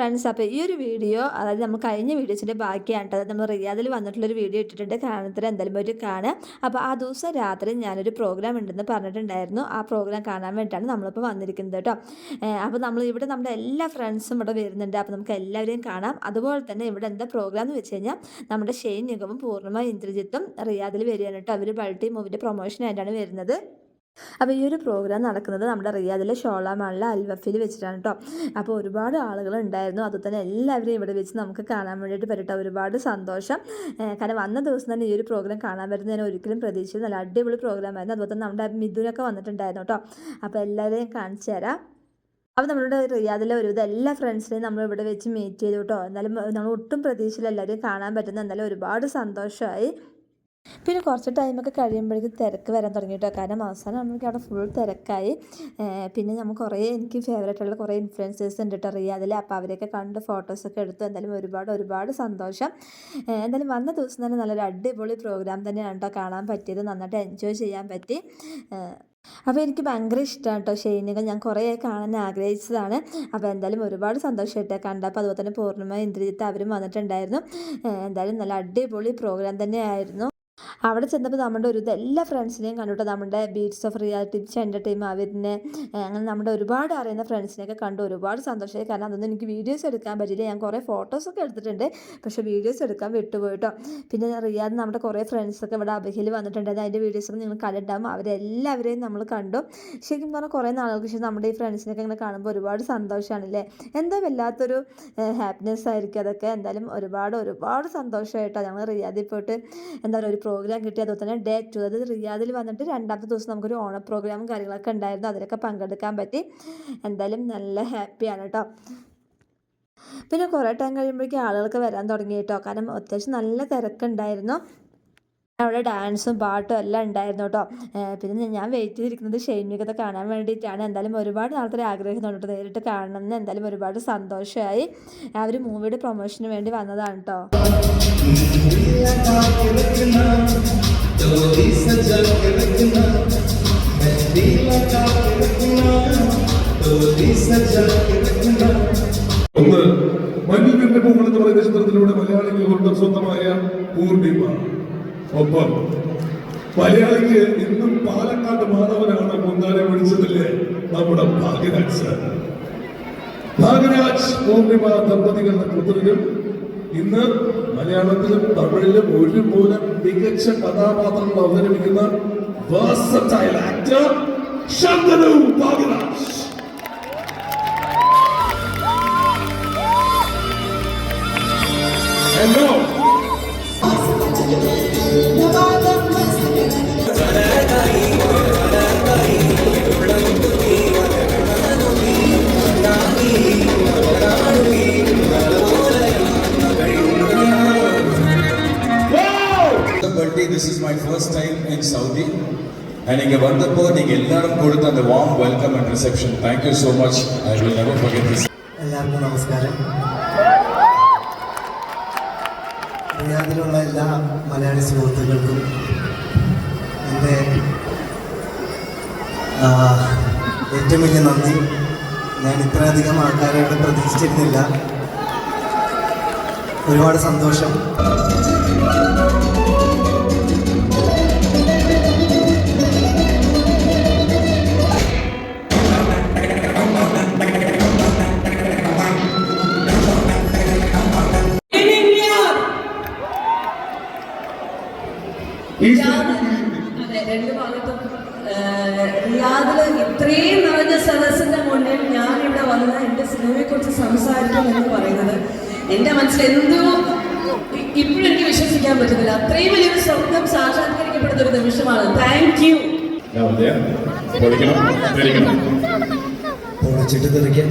Friends അപ്പോൾ ഈ ഒരു വീഡിയോ അതായത് നമ്മൾ കഴിഞ്ഞ വീഡിയോസിന്റെ ബാക്കിയാണ് അതായത് നമ്മൾ റിയാദിൽ വന്നിട്ടുള്ളൊരു വീഡിയോ ഇട്ടിട്ടുണ്ട് കാണത്തിൽ എന്തായാലും ഒരു കാണുക. അപ്പോൾ ആ ദിവസം രാത്രി ഞാനൊരു പ്രോഗ്രാം ഉണ്ടെന്ന് പറഞ്ഞിട്ടുണ്ടായിരുന്നു. ആ പ്രോഗ്രാം കാണാൻ വേണ്ടിയിട്ടാണ് നമ്മളിപ്പോൾ വന്നിരിക്കുന്നത് കേട്ടോ. അപ്പോൾ നമ്മൾ ഇവിടെ നമ്മുടെ എല്ലാ ഫ്രണ്ട്സും ഇവിടെ വരുന്നുണ്ട്. അപ്പോൾ നമുക്ക് എല്ലാവരെയും കാണാം. അതുപോലെ തന്നെ ഇവിടെ എന്താ പ്രോഗ്രാം എന്ന് വെച്ച് കഴിഞ്ഞാൽ നമ്മുടെ ഷെയ്ൻ നിഗമും പൂർണമായും ഇന്ദ്രജിത്തും റിയാദിൽ വരികയാണ് കേട്ടോ. അവർ ബൾട്ടി മൂവിന്റെ പ്രൊമോഷനായിട്ടാണ് വരുന്നത്. അപ്പോൾ ഈ ഒരു പ്രോഗ്രാം നടക്കുന്നത് നമ്മുടെ റിയാദിലെ ഷോളാമാളിലെ അൽവഫിൽ വെച്ചിട്ടാണ് കേട്ടോ. അപ്പോൾ ഒരുപാട് ആളുകൾ ഉണ്ടായിരുന്നു. അതുപോലെ തന്നെ എല്ലാവരെയും ഇവിടെ വെച്ച് നമുക്ക് കാണാൻ വേണ്ടിയിട്ട് പറ്റട്ടെ. ഒരുപാട് സന്തോഷം. കാരണം വന്ന ദിവസം തന്നെ ഈ ഒരു പ്രോഗ്രാം കാണാൻ വരുന്നത് ഞാൻ ഒരിക്കലും പ്രതീക്ഷിച്ചത് നല്ല അടിപൊളി പ്രോഗ്രാം ആയിരുന്നു. അതുപോലെ തന്നെ നമ്മുടെ മിഥുനൊക്കെ വന്നിട്ടുണ്ടായിരുന്നു കേട്ടോ. അപ്പോൾ എല്ലാവരെയും കാണിച്ചു തരാം. അപ്പോൾ നമ്മളുടെ റിയാദിലെ ഒരുവിധം എല്ലാ ഫ്രണ്ട്സിനെയും നമ്മൾ ഇവിടെ വെച്ച് മീറ്റ് ചെയ്തു കേട്ടോ. എന്നാലും നമ്മൾ ഒട്ടും പ്രതീക്ഷയിൽ എല്ലാവരെയും കാണാൻ പറ്റുന്ന എന്തായാലും ഒരുപാട് സന്തോഷമായി. പിന്നെ കുറച്ച് ടൈമൊക്കെ കഴിയുമ്പോഴേക്കും തിരക്ക് വരാൻ തുടങ്ങി കേട്ടോ കാരണം അവസാനം നമുക്ക് അവിടെ ഫുൾ തിരക്കായി. പിന്നെ നമുക്ക് കുറേ എനിക്ക് ഫേവറേറ്റ് ഉള്ള കുറേ ഇൻഫ്ലുവൻസേഴ്സ് ഉണ്ട് കേട്ടോ റിയാദിൽ അപ്പോൾ അവരെയൊക്കെ കണ്ട് ഫോട്ടോസൊക്കെ എടുത്തു. എന്തായാലും ഒരുപാട് ഒരുപാട് സന്തോഷം. എന്തായാലും വന്ന ദിവസം തന്നെ നല്ലൊരു അടിപൊളി പ്രോഗ്രാം തന്നെയാണ് കേട്ടോ കാണാൻ പറ്റിയത്. നന്നായിട്ട് എൻജോയ് ചെയ്യാൻ പറ്റി. അപ്പോൾ എനിക്ക് ഭയങ്കര ഇഷ്ടമാണ് കേട്ടോ ഷെയ്നുകൾ ഞാൻ കുറേ കാണാൻ ആഗ്രഹിച്ചതാണ്. അപ്പോൾ എന്തായാലും ഒരുപാട് സന്തോഷമായിട്ട് കണ്ടപ്പോൾ അതുപോലെ തന്നെ പൂർണിമ ഇന്ദ്രജിത്ത് അവരും വന്നിട്ടുണ്ടായിരുന്നു. എന്തായാലും നല്ല അടിപൊളി പ്രോഗ്രാം തന്നെയായിരുന്നു. അവിടെ ചെന്നപ്പോൾ നമ്മുടെ ഒരു എല്ലാ ഫ്രണ്ട്സിനെയും കണ്ടുട്ടോ. നമ്മുടെ ബീറ്റ്സ് ഓഫ് റിയാലിറ്റി എന്റെ ടീം അവരിനെ അങ്ങനെ നമ്മുടെ ഒരുപാട് അറിയുന്ന ഫ്രണ്ട്സിനെയൊക്കെ കണ്ടു. ഒരുപാട് സന്തോഷമായി. കാരണം അതൊന്നും എനിക്ക് വീഡിയോസ് എടുക്കാൻ പറ്റില്ല ഞാൻ കുറേ ഫോട്ടോസൊക്കെ എടുത്തിട്ടുണ്ട്. പക്ഷേ വീഡിയോസ് എടുക്കാൻ വിട്ടുപോയിട്ടോ. പിന്നെ റിയാദ് നമ്മുടെ കുറേ ഫ്രണ്ട്സൊക്കെ ഇവിടെ അബഹിൽ വന്നിട്ടുണ്ടായിരുന്നു അതിന്റെ വീഡിയോസൊക്കെ നിങ്ങൾ കണ്ടിട്ടുണ്ടാകും അവരെല്ലാവരെയും നമ്മൾ കണ്ടു. ശരിക്കും പറഞ്ഞാൽ കുറേ നാളുകൾക്ക് ശേഷം നമ്മുടെ ഈ ഫ്രണ്ട്സിനൊക്കെ ഇങ്ങനെ കാണുമ്പോൾ ഒരുപാട് സന്തോഷമാണല്ലേ എന്താ വല്ലാത്തൊരു ഹാപ്പിനെസ് ആയിരിക്കും. അതൊക്കെ എന്തായാലും ഒരുപാട് ഒരുപാട് സന്തോഷമായിട്ടോ ഞങ്ങൾ റിയാദിൽ പോയിട്ട് എന്താ പറയുക ഒരു പ്രോഗ്രാം കിട്ടി അതുപോലെ തന്നെ ഡേ ടു അതായത് റിയാദിൽ വന്നിട്ട് രണ്ടാമത്തെ ദിവസം നമുക്കൊരു ഓണ പ്രോഗ്രാമും കാര്യങ്ങളൊക്കെ ഉണ്ടായിരുന്നു. അതിലൊക്കെ പങ്കെടുക്കാൻ പറ്റി. എന്തായാലും നല്ല ഹാപ്പിയാണ് കേട്ടോ പിന്നെ കുറേ ടൈം കഴിയുമ്പോഴേക്കും ആളുകൾക്ക് വരാൻ തുടങ്ങി കേട്ടോ കാരണം അത്യാവശ്യം നല്ല തിരക്കുണ്ടായിരുന്നു. അവിടെ ഡാൻസും പാട്ടും എല്ലാം ഉണ്ടായിരുന്നു കേട്ടോ പിന്നെ ഞാൻ വെയിറ്റ് ചെയ്തിരിക്കുന്നത് ഷെയ്മികത്തെ കാണാൻ വേണ്ടിയിട്ടാണ്. എന്തായാലും ഒരുപാട് നാളത്തെ ഒരു ആഗ്രഹം തോന്നിട്ട് നേരിട്ട് കാണണം എന്ന് എന്തായാലും ഒരുപാട് സന്തോഷമായി ആ ഒരു മൂവിയുടെ പ്രൊമോഷന് വേണ്ടി വന്നതാണ് കേട്ടോ ഒന്ന് മഞ്ഞിൽ കണ്ട പൂക്കൾ എന്ന് പറയുന്ന ചിത്രത്തിലൂടെ മലയാളികളുടെ സ്വന്തമായ പൂർണിമ. ഒപ്പം മലയാളിക്ക് ഇന്നും പാലക്കാട് മാധവനാണ് മുന്നാലെ വിളിച്ചതില്ലേ? നമ്മുടെ ഭാഗ്യരാജ് സാർ. ഭാഗ്യരാജ് പൂർണിമ ദമ്പതികളുടെ പുത്രികൾ ഇന്ന് മലയാളത്തിലും തമിഴിലും ഒരു ഒരുപോലെ മികച്ച കഥാപാത്രങ്ങൾ അവതരിപ്പിക്കുന്ന versatile actor Shantanu Bhagyaraj. in Saudi. And இங்க வந்தப்போ நீங்க எல்லாரும் கொடுத்த அந்த warm welcome and reception. Thank you so much. I will never forget this. എല്ലാവർക്കും നമസ്കാരം റിയാദിലുള്ള എല്ലാ മലയാളി സുഹൃത്തുക്കൾക്കും എൻ്റെ ആ, ഏറ്റവും വലിയ നന്ദി ഞാൻ ഇത്രയധികം ആൾക്കാരെ ഇവിടെ പ്രതീക്ഷിച്ചിരുന്നില്ല ഒരുപാട് സന്തോഷം സിനിമയെക്കുറിച്ച് സംസാരിക്കും എന്ന് പറയുന്നത്. എന്റെ മനസ്സിൽ എന്തോ ഇപ്പോഴും എനിക്ക് വിശ്വസിക്കാൻ പറ്റുന്നില്ല. അത്രയും വലിയൊരു സ്വപ്നം സാക്ഷാത്കരിക്കപ്പെടുന്ന ഒരു നിമിഷമാണ്. താങ്ക് യു പൊളിച്ചിട്ട് തെറിക്കാം.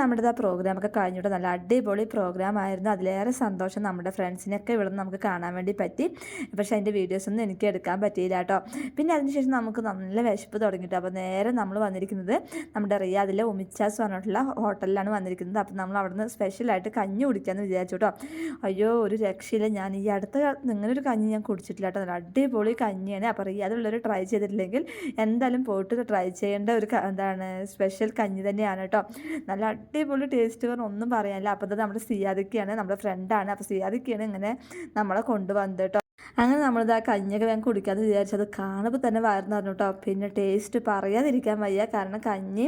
നമ്മുടെ ആ പ്രോഗ്രാമൊക്കെ കഴിഞ്ഞിട്ട് നല്ല അടിപൊളി പ്രോഗ്രാം ആയിരുന്നു അതിലേറെ സന്തോഷം നമ്മുടെ ഫ്രണ്ട്സിനൊക്കെ ഇവിടെ നമുക്ക് കാണാൻ വേണ്ടി പറ്റി. പക്ഷേ അതിന്റെ വീഡിയോസൊന്നും എനിക്ക് എടുക്കാൻ പറ്റിയില്ല കേട്ടോ. പിന്നെ അതിനുശേഷം നമുക്ക് നല്ല വിശപ്പ് തുടങ്ങിയിട്ട്. അപ്പോൾ നേരെ നമ്മൾ വന്നിരിക്കുന്നത് നമ്മുടെ റിയാദിലെ ഉമിച്ചാസ് പറഞ്ഞിട്ടുള്ള ഹോട്ടലിലാണ് വന്നിരിക്കുന്നത്. അപ്പോൾ നമ്മൾ അവിടുന്ന് സ്പെഷ്യലായിട്ട് കഞ്ഞി കുടിക്കാമെന്ന് വിചാരിച്ചു കേട്ടോ. അയ്യോ ഒരു രക്ഷയില്ല. ഞാൻ ഈ അടുത്ത നിങ്ങളൊരു കഞ്ഞി ഞാൻ കുടിച്ചിട്ടില്ല കേട്ടോ. നല്ല അടിപൊളി കഞ്ഞിയാണ്. അപ്പോൾ റിയാദുള്ളവർ ട്രൈ ചെയ്തിട്ടില്ലെങ്കിൽ എന്തായാലും പോയിട്ട് ട്രൈ ചെയ്യേണ്ട ഒരു എന്താണ് സ്പെഷ്യൽ കഞ്ഞി തന്നെയാണ് കേട്ടോ. നല്ല അടിപൊളി ടേസ്റ്റ് പറഞ്ഞ ഒന്നും പറയാനില്ല. അപ്പോൾ ഇത് നമ്മുടെ സിയാദിക്കയാണ് നമ്മുടെ ഫ്രണ്ടാണ് അപ്പോൾ സിയാദിക്കയാണ് ഇങ്ങനെ നമ്മളെ കൊണ്ടുവന്നത് കേട്ടോ അങ്ങനെ നമ്മളിത് ആ കഞ്ഞിയൊക്കെ വേഗം കുടിക്കാമെന്ന് വിചാരിച്ചത് കാണുമ്പോൾ തന്നെ വയറുന്ന് പറഞ്ഞു കേട്ടോ പിന്നെ ടേസ്റ്റ് പറയാതിരിക്കാൻ വയ്യ. കാരണം കഞ്ഞി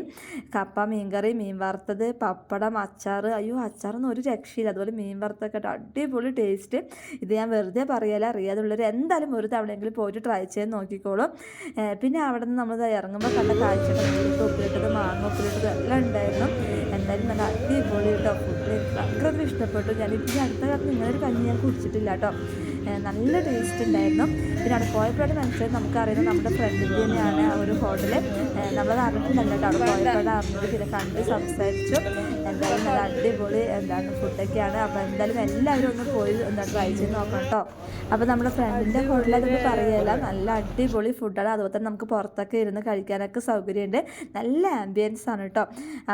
കപ്പ മീൻകറി മീൻ വറുത്തത് പപ്പടം അച്ചാർ അയ്യോ അച്ചാറൊന്നും ഒരു രക്ഷയില്ല. അതുപോലെ മീൻ വറുത്തൊക്കെ അടിപൊളി ടേസ്റ്റ് ഇത് ഞാൻ വെറുതെ പറയല അറിയാതുള്ളവർ എന്തായാലും ഒരു തവണയെങ്കിലും പോയിട്ട് ട്രൈ ചെയ്ത് നോക്കിക്കോളും. പിന്നെ അവിടെ നിന്ന് നമ്മൾ ഇറങ്ങുമ്പോൾ കണ്ട കാഴ്ച ഉപ്പിലിട്ടത് മാങ്ങ ഉപ്പിലിട്ടത് എല്ലാം ഉണ്ടായിരുന്നു. എന്തായാലും നല്ല അടിപൊളി കേട്ടോ ഫുഡ് ഭയങ്കര ഇഷ്ടപ്പെട്ടു. ഞാൻ ഇപ്പം അടുത്ത കാലത്ത് ഇങ്ങനെ ഒരു കഞ്ഞി ഞാൻ കുടിച്ചിട്ടില്ല കേട്ടോ നല്ല ടേസ്റ്റ് ഉണ്ടായിരുന്നു പിന്നെ അവിടെ പോയപ്പോഴാണ് മനസ്സിലായത് നമുക്കറിയുന്നത് നമ്മുടെ ഫ്രണ്ടിന്റെ തന്നെയാണ് ആ ഒരു ഹോട്ടൽ നമ്മളത് അറിഞ്ഞിട്ടുണ്ടല്ലോ അവിടെ പോയപ്പോഴാണ് അറിഞ്ഞത് പിന്നെ കണ്ട് സംസാരിച്ചു. എന്തായാലും നല്ല അടിപൊളി എന്താണ് ഫുഡൊക്കെയാണ് അപ്പോൾ എന്തായാലും എല്ലാവരും ഒന്ന് പോയി എന്താ ട്രൈ ചെയ്ത് നോക്കണം കേട്ടോ അപ്പോൾ നമ്മുടെ ഫ്രണ്ടിന്റെ ഹോട്ടലിൽ അതൊക്കെ പറയുകയല്ല നല്ല അടിപൊളി ഫുഡാണ് അതുപോലെ തന്നെ നമുക്ക് പുറത്തൊക്കെ ഇരുന്ന് കഴിക്കാനൊക്കെ സൗകര്യമുണ്ട് നല്ല ആംബിയൻസ് ആണ് കേട്ടോ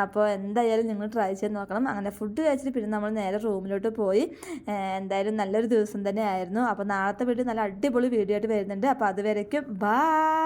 അപ്പോൾ എന്തായാലും നിങ്ങൾ ട്രൈ ചെയ്ത് നോക്കണം. അങ്ങനെ ഫുഡ് കഴിച്ചിട്ട് പിന്നെ നമ്മൾ നേരെ റൂമിലോട്ട് പോയി. എന്തായാലും നല്ലൊരു ദിവസം തന്നെ ആയിരുന്നു. അപ്പോൾ നാളത്തെ വീഡിയോ നല്ല അടിപൊളി വീഡിയോ ആയിട്ട് വരുന്നുണ്ട്. അപ്പോൾ അതുവരേക്കും ബായ്